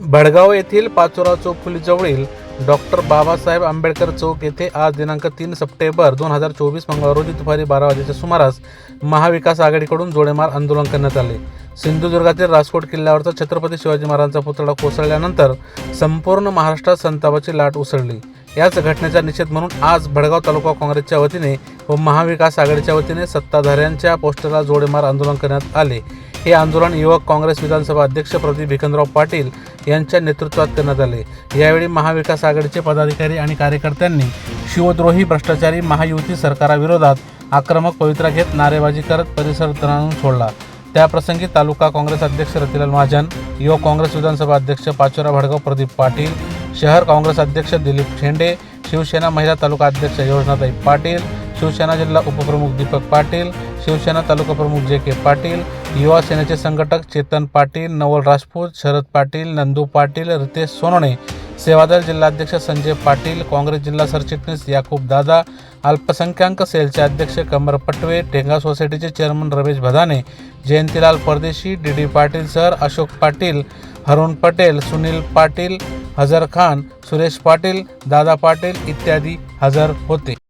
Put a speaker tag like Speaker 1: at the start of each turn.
Speaker 1: भडगाव येथील पाचोरा चौक पोलीसजवळील डॉक्टर बाबासाहेब आंबेडकर चौक येथे आज दिनांक तीन सप्टेंबर दोन हजार चोवीस मंगळवार रोजी दुपारी बारा वाजेच्या सुमारास महाविकास आघाडीकडून जोडेमार आंदोलन करण्यात आले. सिंधुदुर्गातील राजकोट किल्ल्यावरचा छत्रपती शिवाजी महाराजांचा पुतळा कोसळल्यानंतर संपूर्ण महाराष्ट्रात संतापाची लाट उसळली. याच घटनेचा निषेध म्हणून आज भडगाव तालुका काँग्रेसच्या वतीने व महाविकास आघाडीच्या वतीने सत्ताधाऱ्यांच्या पोस्टरला जोडेमार आंदोलन करण्यात आले. हे आंदोलन युवक काँग्रेस विधानसभा अध्यक्ष प्रदीप भिकनराव पाटील यांच्या नेतृत्वात करण्यात आले यावेळी महाविकास आघाडीचे पदाधिकारी आणि कार्यकर्त्यांनी शिवद्रोही भ्रष्टाचारी महायुती सरकाराविरोधात आक्रमक पवित्रा घेत नारेबाजी करत परिसर तणावून सोडला. त्याप्रसंगी तालुका काँग्रेस अध्यक्ष रतिलाल महाजन युवक काँग्रेस विधानसभा अध्यक्ष पाचोरा भडगाव प्रदीप पाटील शहर काँग्रेस अध्यक्ष दिलीप शेंडे शिवसेना महिला तालुका अध्यक्ष योजनाताई पाटील शिवसेना जिल्हा उपप्रमुख दीपक पाटील शिवसेना तालुका प्रमुख जे के पाटील युवा सेनेचे संघटक चेतन पाटील नवल राजपूत शरद पाटील नंदू पाटील रितेश सोनवणे सेवादल जिल्हाध्यक्ष संजय पाटील काँग्रेस जिल्हा सरचिटणीस याकूब दादा अल्पसंख्याक सेलचे अध्यक्ष कमर पटवे टेंगा सोसायटीचे chairman Ramesh Bhadane Jayantilal Pardeshi D D Patil sir Ashok Patil Harun Patel Sunil Patil हजर खान सुरेश पाटील दादा पाटील इत्यादी हजर होते.